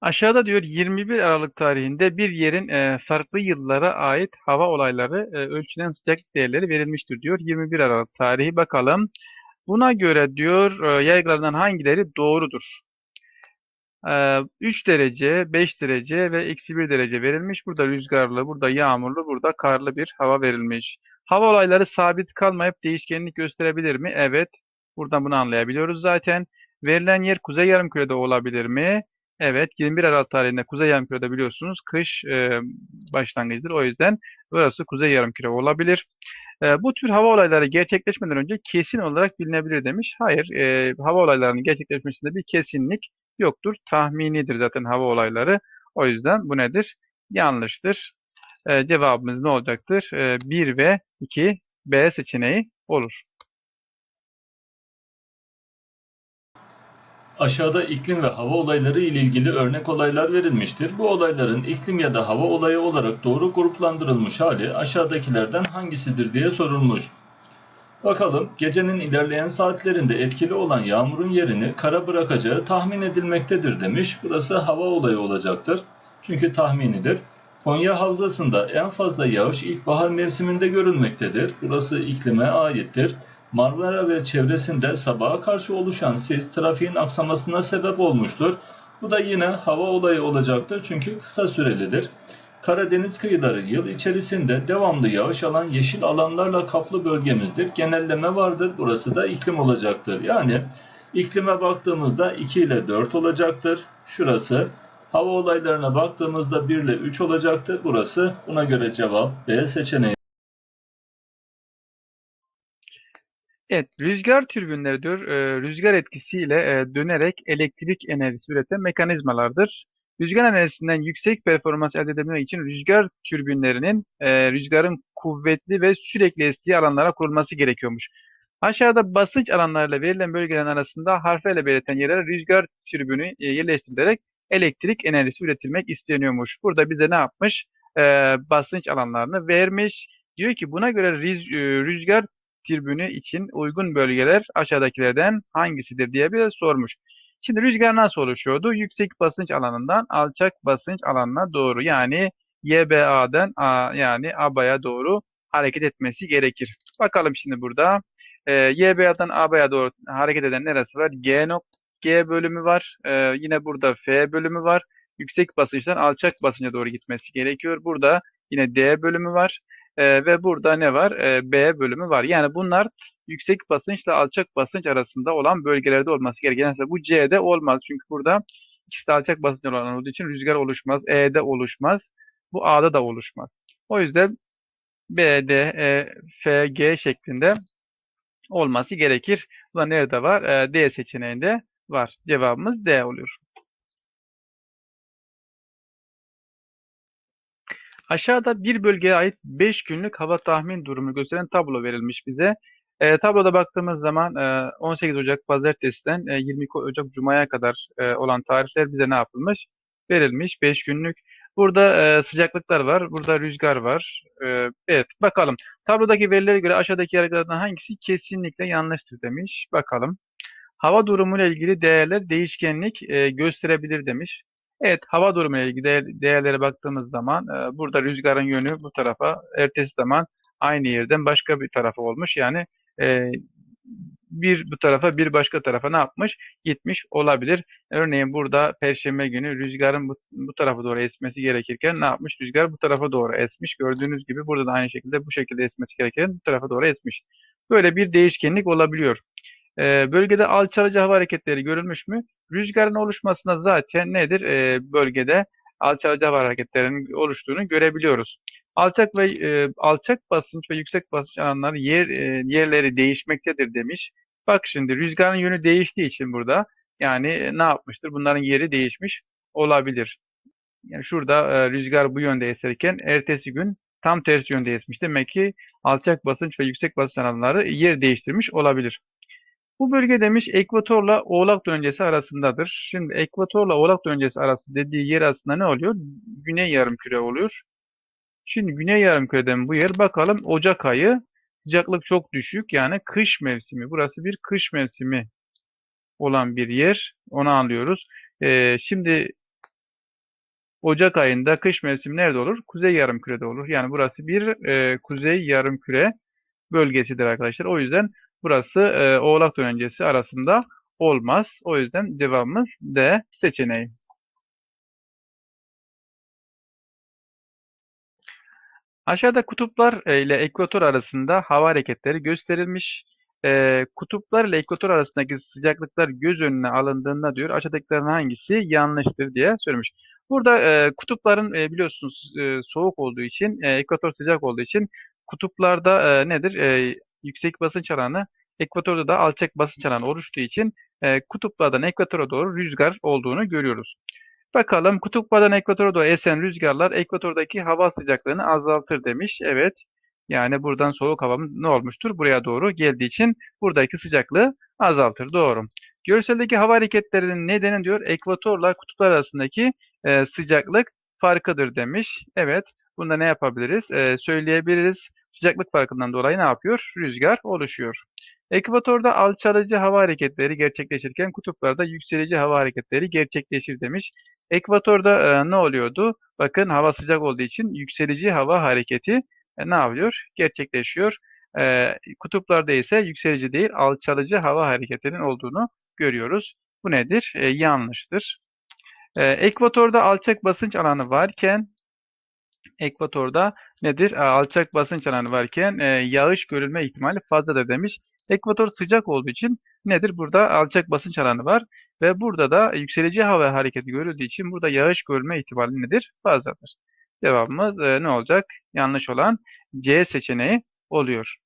Aşağıda diyor 21 Aralık tarihinde bir yerin e, farklı yıllara ait hava olayları e, ölçülen sıcaklık değerleri verilmiştir diyor. 21 Aralık tarihi bakalım. Buna göre diyor e, yargılardan hangileri doğrudur? E, 3 derece, 5 derece ve eksi 1 derece verilmiş. Burada rüzgarlı, burada yağmurlu, burada karlı bir hava verilmiş. Hava olayları sabit kalmayıp değişkenlik gösterebilir mi? Evet. Buradan bunu anlayabiliyoruz zaten. Verilen yer kuzey yarımkürede olabilir mi? Evet, 21 Aralık tarihinde Kuzey Yarımküre'de biliyorsunuz kış e, başlangıcıdır. O yüzden burası Kuzey Yarımküre olabilir. E, bu tür hava olayları gerçekleşmeden önce kesin olarak bilinebilir demiş. Hayır, e, hava olaylarının gerçekleşmesinde bir kesinlik yoktur. Tahminidir zaten hava olayları. O yüzden bu nedir? Yanlıştır. E, cevabımız ne olacaktır? E, 1 ve 2 B seçeneği olur. Aşağıda iklim ve hava olayları ile ilgili örnek olaylar verilmiştir. Bu olayların iklim ya da hava olayı olarak doğru gruplandırılmış hali aşağıdakilerden hangisidir diye sorulmuş. Bakalım gecenin ilerleyen saatlerinde etkili olan yağmurun yerini kara bırakacağı tahmin edilmektedir demiş. Burası hava olayı olacaktır. Çünkü tahminidir. Konya Havzası'nda en fazla yağış ilkbahar mevsiminde görülmektedir. Burası iklime aittir. Marmara ve çevresinde sabaha karşı oluşan sis trafiğin aksamasına sebep olmuştur. Bu da yine hava olayı olacaktır çünkü kısa sürelidir. Karadeniz kıyıları yıl içerisinde devamlı yağış alan yeşil alanlarla kaplı bölgemizdir. Genelleme vardır. Burası da iklim olacaktır. Yani iklime baktığımızda 2 ile 4 olacaktır. Şurası. Hava olaylarına baktığımızda 1 ile 3 olacaktır. Burası. Buna göre cevap B seçeneği. Evet, rüzgar türbinleri diyor, e, rüzgar etkisiyle e, dönerek elektrik enerjisi üreten mekanizmalardır. Rüzgar enerjisinden yüksek performans elde edebilmek için rüzgar türbinlerinin e, rüzgarın kuvvetli ve sürekli estiği alanlara kurulması gerekiyormuş. Aşağıda basınç alanlarıyla verilen bölgelerin arasında harflerle belirten yerlere rüzgar türbünü e, yerleştirilerek elektrik enerjisi üretilmek isteniyormuş. Burada bize ne yapmış? E, basınç alanlarını vermiş. Diyor ki buna göre e, rüzgar türbünü için uygun bölgeler aşağıdakilerden hangisidir diye bir sormuş. Şimdi rüzgar nasıl oluşuyordu? Yüksek basınç alanından alçak basınç alanına doğru yani YBA'dan A, yani ABA'ya doğru hareket etmesi gerekir. Bakalım şimdi burada. E, YBA'dan ABA'ya doğru hareket eden neresi var? G, G bölümü var. E, yine burada F bölümü var. Yüksek basınçtan alçak basınca doğru gitmesi gerekiyor. Burada yine D bölümü var. E, ve burada ne var? E, B bölümü var. Yani bunlar yüksek basınçla alçak basınç arasında olan bölgelerde olması gereken. Mesela bu C'de olmaz. Çünkü burada ikisi de alçak basınç olan olduğu için rüzgar oluşmaz. E'de oluşmaz. Bu A'da da oluşmaz. O yüzden B, D, E, F, G şeklinde olması gerekir. Bu da nerede var? E, D seçeneğinde var. Cevabımız D oluyor. Aşağıda bir bölgeye ait 5 günlük hava tahmin durumu gösteren tablo verilmiş bize. E, tabloda baktığımız zaman e, 18 Ocak Pazartesi'den e, 22 Ocak Cuma'ya kadar e, olan tarihler bize ne yapılmış? Verilmiş 5 günlük. Burada e, sıcaklıklar var, burada rüzgar var. E, evet, bakalım. Tablodaki verilere göre aşağıdaki yargılardan hangisi kesinlikle yanlıştır demiş. Bakalım. Hava durumu ile ilgili değerler değişkenlik e, gösterebilir demiş. Evet, hava durumu ile ilgili değer, değerlere baktığımız zaman e, burada rüzgarın yönü bu tarafa, ertesi zaman aynı yerden başka bir tarafa olmuş. Yani e, bir bu tarafa bir başka tarafa ne yapmış? Gitmiş olabilir. Örneğin burada Perşembe günü rüzgarın bu, bu tarafa doğru esmesi gerekirken ne yapmış? Rüzgar bu tarafa doğru esmiş. Gördüğünüz gibi burada da aynı şekilde bu şekilde esmesi gerekirken bu tarafa doğru esmiş. Böyle bir değişkenlik olabiliyor. Ee, bölgede alçalıcı hava hareketleri görülmüş mü? Rüzgarın oluşmasında zaten nedir? Ee, bölgede alçalıcı hava hareketlerinin oluştuğunu görebiliyoruz. Alçak ve e, alçak basınç ve yüksek basınç alanları yer e, yerleri değişmektedir demiş. Bak şimdi rüzgarın yönü değiştiği için burada yani e, ne yapmıştır? Bunların yeri değişmiş olabilir. Yani şurada e, rüzgar bu yönde eserken ertesi gün tam tersi yönde esmiş. Demek ki alçak basınç ve yüksek basınç alanları yer değiştirmiş olabilir. Bu bölge demiş ekvatorla oğlak döngesi arasındadır. Şimdi ekvatorla oğlak döngesi arası dediği yer aslında ne oluyor? Güney yarımküre oluyor. Şimdi güney yarımküreden bu yer bakalım Ocak ayı sıcaklık çok düşük yani kış mevsimi. Burası bir kış mevsimi olan bir yer. Onu anlıyoruz. Ee, şimdi Ocak ayında kış mevsimi nerede olur? Kuzey yarımkürede olur. Yani burası bir e, kuzey yarımküre bölgesidir arkadaşlar. O yüzden burası e, Oğlak dönencesi arasında olmaz. O yüzden cevabımız D seçeneği. Aşağıda kutuplar e, ile ekvator arasında hava hareketleri gösterilmiş. E, kutuplar ile ekvator arasındaki sıcaklıklar göz önüne alındığında diyor aşağıdakilerin hangisi yanlıştır diye söylemiş. Burada e, kutupların e, biliyorsunuz e, soğuk olduğu için, e, ekvator sıcak olduğu için kutuplarda e, nedir? E, yüksek basınç alanı, ekvatorda da alçak basınç alanı oluştuğu için e, kutuplardan ekvatora doğru rüzgar olduğunu görüyoruz. Bakalım kutuplardan ekvatora doğru esen rüzgarlar ekvatordaki hava sıcaklığını azaltır demiş. Evet. Yani buradan soğuk havamız ne olmuştur? Buraya doğru geldiği için buradaki sıcaklığı azaltır. Doğru. Görseldeki hava hareketlerinin nedeni diyor ekvatorla kutuplar arasındaki e, sıcaklık farkıdır demiş. Evet. Bunda ne yapabiliriz? E, söyleyebiliriz. Sıcaklık farkından dolayı ne yapıyor? Rüzgar oluşuyor. Ekvatorda alçalıcı hava hareketleri gerçekleşirken kutuplarda yükselici hava hareketleri gerçekleşir demiş. Ekvatorda e, ne oluyordu? Bakın hava sıcak olduğu için yükselici hava hareketi e, ne yapıyor? Gerçekleşiyor. E, kutuplarda ise yükselici değil alçalıcı hava hareketinin olduğunu görüyoruz. Bu nedir? E, yanlıştır. E, ekvatorda alçak basınç alanı varken ekvatorda nedir? Alçak basınç alanı varken e, yağış görülme ihtimali fazladır demiş. Ekvator sıcak olduğu için nedir? Burada alçak basınç alanı var ve burada da yükselici hava hareketi görüldüğü için burada yağış görülme ihtimali nedir? Fazladır. Cevabımız e, ne olacak? Yanlış olan C seçeneği oluyor.